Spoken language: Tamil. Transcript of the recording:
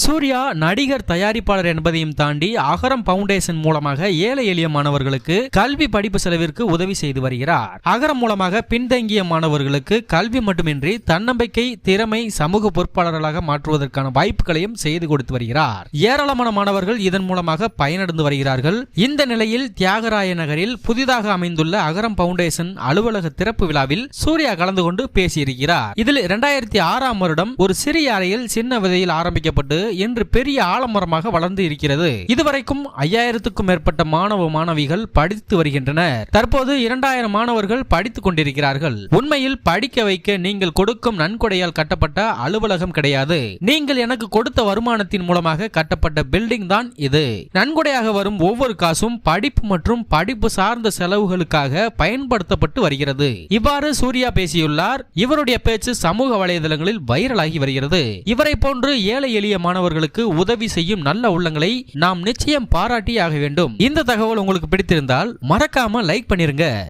சூர்யா நடிகர் தயாரிப்பாளர் என்பதையும் தாண்டி அகரம் பவுண்டேஷன் மூலமாக ஏழை எளிய மாணவர்களுக்கு கல்வி படிப்பு செலவிற்கு உதவி செய்து வருகிறார். அகரம் மூலமாக பின்தங்கிய மாணவர்களுக்கு கல்வி மட்டுமின்றி தன்னம்பிக்கை திறமை சமூக பொறுப்பாளர்களாக மாற்றுவதற்கான வாய்ப்புகளையும் செய்து கொடுத்து வருகிறார். ஏராளமான மாணவர்கள் இதன் மூலமாக பயனடைந்து வருகிறார்கள். இந்த நிலையில் தியாகராய நகரில் புதிதாக அமைந்துள்ள அகரம் பவுண்டேஷன் அலுவலக திறப்பு விழாவில் சூர்யா கலந்து கொண்டு பேசியிருக்கிறார். இதில் இரண்டாயிரத்தி ஆறாம் வருடம் ஒரு சிறிய அறையில் சின்ன விதையில் ஆரம்பிக்கப்பட்டு இன்று பெரிய ஆலமரமாக வளர்ந்து இருக்கிறது. இதுவரைக்கும் ஐயாயிரத்துக்கும் மேற்பட்ட மாணவ மாணவிகள் படித்து வருகின்றனர். தற்போது இரண்டாயிரம் மாணவர்கள் படித்துக் கொண்டிருக்கிறார்கள். உண்மையில் படிக்க வைக்க நீங்கள் கொடுக்கும் நன்கொடையால் கட்டப்பட்ட அலுவலகம் கிடையாது. நீங்கள் எனக்கு கொடுத்த வருமானத்தின் மூலமாக கட்டப்பட்ட பில்டிங் தான் இது. நன்கொடையாக வரும் ஒவ்வொரு காசும் படிப்பு மற்றும் படிப்பு சார்ந்த செலவுகளுக்காக பயன்படுத்தப்பட்டு வருகிறது. இவ்வாறு சூர்யா பேசியுள்ளார். இவருடைய பேச்சு சமூக வலைதளங்களில் வைரலாகி வருகிறது. இவரை போன்று ஏழை எளிய மாணவர்களுக்கு உதவி செய்யும் நல்ல உள்ளங்களை நாம் நிச்சயம் பாராட்டி ஆக வேண்டும். இந்த தகவல் உங்களுக்கு பிடித்திருந்தால் மறக்காம லைக் பண்ணிருங்க.